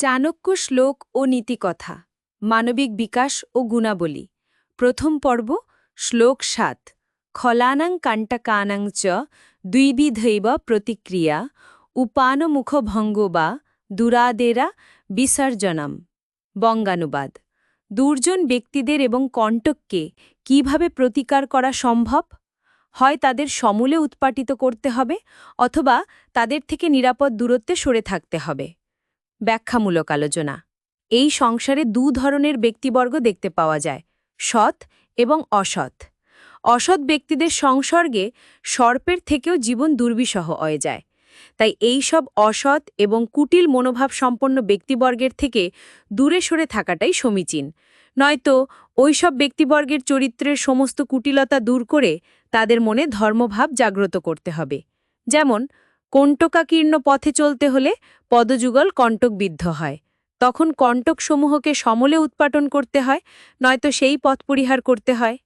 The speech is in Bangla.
চাণক্য শ্লোক ও নীতিকথা, মানবিক বিকাশ ও গুণাবলী। প্রথম পর্ব, শ্লোক সাত, খলানাং কাণ্টাকানাং চ দ্বিবিধৈব প্রতিক্রিয়া, উপানমুখভঙ্গ বা দুরাদেরা বিসর্জনম। বঙ্গানুবাদ, দুর্জন ব্যক্তিদের এবং কণ্টককে কীভাবে প্রতিকার করা সম্ভব? হয় তাদের সমূলে উৎপাটিত করতে হবে, অথবা তাদের থেকে নিরাপদ দূরত্বে সরে থাকতে হবে? ব্যাখ্যামূলক আলোচনা। এই সংসারে দু ধরনের ব্যক্তিবর্গ দেখতে পাওয়া যায়, সৎ এবং অসৎ। অসৎ ব্যক্তিদের সংসর্গে সর্পের থেকেও জীবন দুর্বিষহ হয়ে যায়। তাই এই সব অসৎ এবং কুটিল মনোভাব সম্পন্ন ব্যক্তিবর্গের থেকে দূরে সরে থাকাটাই সমীচীন। নয়তো ওইসব ব্যক্তিবর্গের চরিত্রের সমস্ত কুটিলতা দূর করে তাদের মনে ধর্মভাব জাগ্রত করতে হবে। যেমন কণ্টকাকীর্ণ পথে চলতে হলে পদযুগল কণ্টকবিদ্ধ হয়। তখন কণ্টকসমূহকে সমলে উৎপাটন করতে হয়, নয়তো সেই পথ পরিহার করতে হয়।